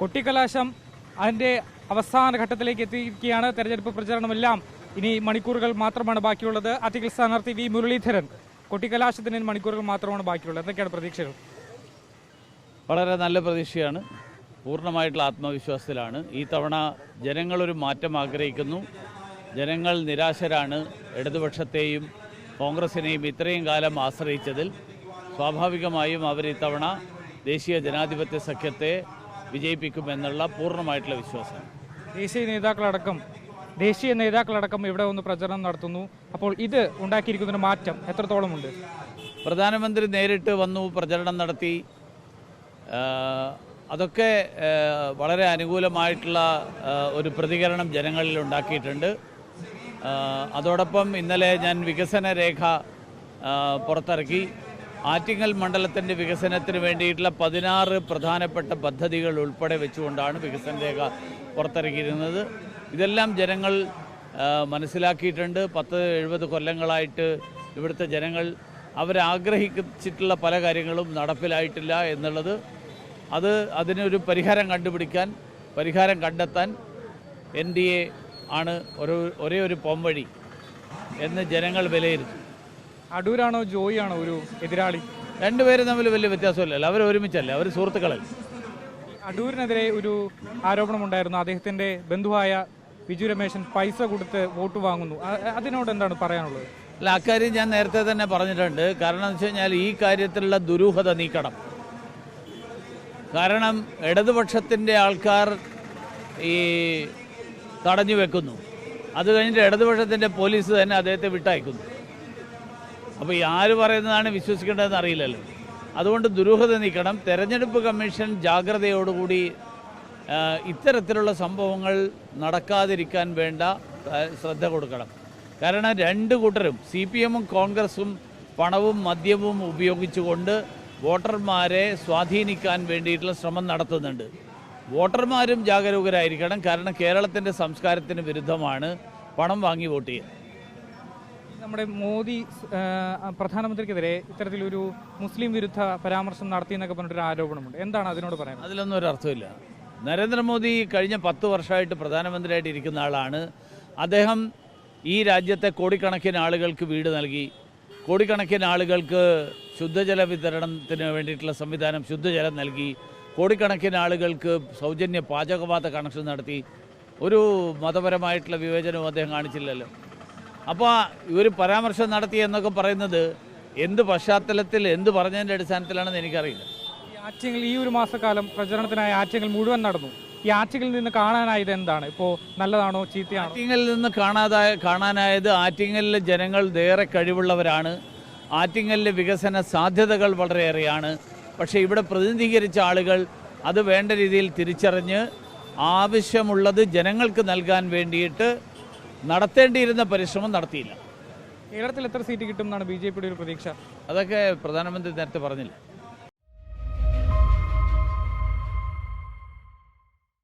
കൊട്ടിക്കലാശം അതിന്റെ അവസാന ഘട്ടത്തിലേക്ക് എത്തിയിരിക്കുകയാണ്. തെരഞ്ഞെടുപ്പ് പ്രചാരണമെല്ലാം ഇനി മണിക്കൂറുകൾ മാത്രമാണ് ബാക്കിയുള്ളത്. അധിക സ്ഥാനാർത്ഥി വി മുരളീധരൻ കൊട്ടിക്കലാശത്തിന് മണിക്കൂറുകൾ മാത്രമാണ് ബാക്കിയുള്ളത്. എന്തൊക്കെയാണ് പ്രതീക്ഷകൾ? വളരെ നല്ല പ്രതീക്ഷയാണ്. പൂർണമായിട്ടുള്ള ആത്മവിശ്വാസത്തിലാണ്. ഈ തവണ ജനങ്ങളൊരു മാറ്റം ആഗ്രഹിക്കുന്നു. ജനങ്ങൾ നിരാശരാണ്. ഇടതുപക്ഷത്തെയും കോൺഗ്രസിനെയും ഇത്രയും കാലം ആശ്രയിച്ചതിൽ സ്വാഭാവികമായും അവർ ഇത്തവണ ദേശീയ ജനാധിപത്യ സഖ്യത്തെ വിജയിപ്പിക്കുമെന്നുള്ള പൂർണമായിട്ടുള്ള വിശ്വാസം ദേശീയ നേതാക്കളടക്കം ദേശീയ നേതാക്കളടക്കം ഇവിടെ ഒന്ന് പ്രചരണം നടത്തുന്നു. അപ്പോൾ ഇത് ഉണ്ടാക്കിയിരിക്കുന്ന മാറ്റം എത്രത്തോളമുണ്ട്? പ്രധാനമന്ത്രി നേരിട്ട് വന്നു പ്രചരണം നടത്തി. അതൊക്കെ വളരെ അനുകൂലമായിട്ടുള്ള ഒരു പ്രതികരണം ജനങ്ങളിൽ ഉണ്ടാക്കിയിട്ടുണ്ട്. അതോടൊപ്പം ഇന്നലെ ഞാൻ വികസന രേഖ പുറത്തിറക്കി. ആറ്റിങ്ങൽ മണ്ഡലത്തിന്റെ വികസനത്തിന് വേണ്ടിയിട്ടുള്ള പതിനാറ് പ്രധാനപ്പെട്ട പദ്ധതികൾ ഉൾപ്പെടെ വെച്ചുകൊണ്ടാണ് വികസന രേഖ പുറത്തിറക്കിയിരുന്നത്. ഇതെല്ലാം ജനങ്ങൾ മനസ്സിലാക്കിയിട്ടുണ്ട്. പത്ത് എഴുപത് കൊല്ലങ്ങളായിട്ട് ഇവിടുത്തെ ജനങ്ങൾ അവരാഗ്രഹിച്ചിട്ടുള്ള പല കാര്യങ്ങളും നടപ്പിലായിട്ടില്ല എന്നുള്ളത്. അത് അതിനൊരു പരിഹാരം കണ്ടുപിടിക്കാൻ പരിഹാരം കണ്ടെത്താൻ എൻ ഡി എ ആണ് ഒരു ഒരേ ഒരു പോംവഴി എന്ന് ജനങ്ങൾ വിലയിരുത്തി. അടൂരാണോ ജോയി ആണോ ഒരു എതിരാളി? രണ്ടുപേരും തമ്മിൽ വലിയ വ്യത്യാസമില്ലല്ലോ. അവർ ഒരുമിച്ചല്ലേ? അവർ സുഹൃത്തുക്കളല്ലേ? അടൂരിനെതിരെ ഒരു ആരോപണം ഉണ്ടായിരുന്നു അദ്ദേഹത്തിന്റെ ബന്ധുവായ ബിജു രമേശൻ പൈസ കൊടുത്ത് വോട്ട് വാങ്ങുന്നു. അതിനോട് എന്താണ് പറയാനുള്ളത്? അല്ല അക്കാര്യം ഞാൻ നേരത്തെ തന്നെ പറഞ്ഞിട്ടുണ്ട്. കാരണം എന്ന് വെച്ച് കഴിഞ്ഞാൽ ഈ കാര്യത്തിലുള്ള ദുരൂഹത നീക്കണം. കാരണം ഇടതുപക്ഷത്തിന്റെ ആൾക്കാർ ഈ തടഞ്ഞു വെക്കുന്നു. അത് കഴിഞ്ഞിട്ട് ഇടതുപക്ഷത്തിന്റെ പോലീസ് തന്നെ അദ്ദേഹത്തെ വിട്ടയക്കുന്നു. അപ്പോൾ ഈ ആര് പറയുന്നതാണ് വിശ്വസിക്കേണ്ടതെന്ന് അറിയില്ലല്ലോ. അതുകൊണ്ട് ദുരൂഹത നീക്കണം. തെരഞ്ഞെടുപ്പ് കമ്മീഷൻ ജാഗ്രതയോടുകൂടി ഇത്തരത്തിലുള്ള സംഭവങ്ങൾ നടക്കാതിരിക്കാൻ വേണ്ട ശ്രദ്ധ കൊടുക്കണം. കാരണം രണ്ട് കൂട്ടരും സി പി എമ്മും കോൺഗ്രസും പണവും മദ്യവും ഉപയോഗിച്ചുകൊണ്ട് വോട്ടർമാരെ സ്വാധീനിക്കാൻ വേണ്ടിയിട്ടുള്ള ശ്രമം നടത്തുന്നുണ്ട്. വോട്ടർമാരും ജാഗരൂകരായിരിക്കണം. കാരണം കേരളത്തിന്റെ സംസ്കാരത്തിന് വിരുദ്ധമാണ് പണം വാങ്ങി വോട്ട് ചെയ്യുക നമ്മുടെ മോദി പ്രധാനമന്ത്രിക്കെതിരെ ഇത്തരത്തിലൊരു മുസ്ലിം വിരുദ്ധ പരാമർശം നടത്തി എന്നൊക്കെ പറഞ്ഞിട്ടൊരു ആരോപണമുണ്ട്. എന്താണ് അതിനോട് പറയുന്നത് അതിലൊന്നും ഒരു അർത്ഥമില്ല നരേന്ദ്രമോദി കഴിഞ്ഞ പത്ത് വർഷമായിട്ട് പ്രധാനമന്ത്രിയായിട്ട് ഇരിക്കുന്ന ആളാണ്. അദ്ദേഹം ഈ രാജ്യത്തെ കോടിക്കണക്കിന് ആളുകൾക്ക് വീട് നൽകി കോടിക്കണക്കിന് ആളുകൾക്ക് ശുദ്ധജല വിതരണത്തിന് വേണ്ടിയിട്ടുള്ള സംവിധാനം ശുദ്ധജലം നൽകി കോടിക്കണക്കിന് ആളുകൾക്ക് സൗജന്യ പാചകവാത കണക്ഷൻ നടത്തി. ഒരു മതപരമായിട്ടുള്ള വിവേചനവും അദ്ദേഹം കാണിച്ചില്ലല്ലോ. അപ്പോൾ ഇവർ പരാമർശം നടത്തി എന്നൊക്കെ പറയുന്നത് എന്ത് പശ്ചാത്തലത്തിൽ എന്ത് പറഞ്ഞതിന്റെ അടിസ്ഥാനത്തിലാണെന്ന് എനിക്കറിയില്ല. ഈ ആറ്റിങ്ങൽ ഈ ഒരു മാസക്കാലം പ്രചരണത്തിനായി ആറ്റിങ്ങൽ മുഴുവൻ നടന്നു. ഈ ആറ്റിങ്ങിൽ നിന്ന് കാണാനായത് എന്താണ്? ഇപ്പോൾ നല്ലതാണോ ചീത്തയാണോ? ആറ്റിങ്ങലിൽ നിന്ന് കാണാതായ കാണാനായത് ആറ്റിങ്ങലിലെ ജനങ്ങൾ ഏറെ കഴിവുള്ളവരാണ്. ആറ്റിങ്ങലിലെ വികസന സാധ്യതകൾ വളരെയേറെയാണ്. പക്ഷേ ഇവിടെ പ്രതിനിധീകരിച്ച ആളുകൾ അത് വേണ്ട രീതിയിൽ തിരിച്ചറിഞ്ഞ് ആവശ്യമുള്ളത് ജനങ്ങൾക്ക് നൽകാൻ വേണ്ടിയിട്ട് നടത്തേണ്ടിയിരുന്ന പരിശ്രമം നടത്തിയില്ല. കേരളത്തിൽ എത്ര സീറ്റ് കിട്ടും എന്നാണ് ബി ജെ പിയുടെ ഒരു പ്രതീക്ഷ? അതൊക്കെ പ്രധാനമന്ത്രി നേരത്തെ പറഞ്ഞില്ല?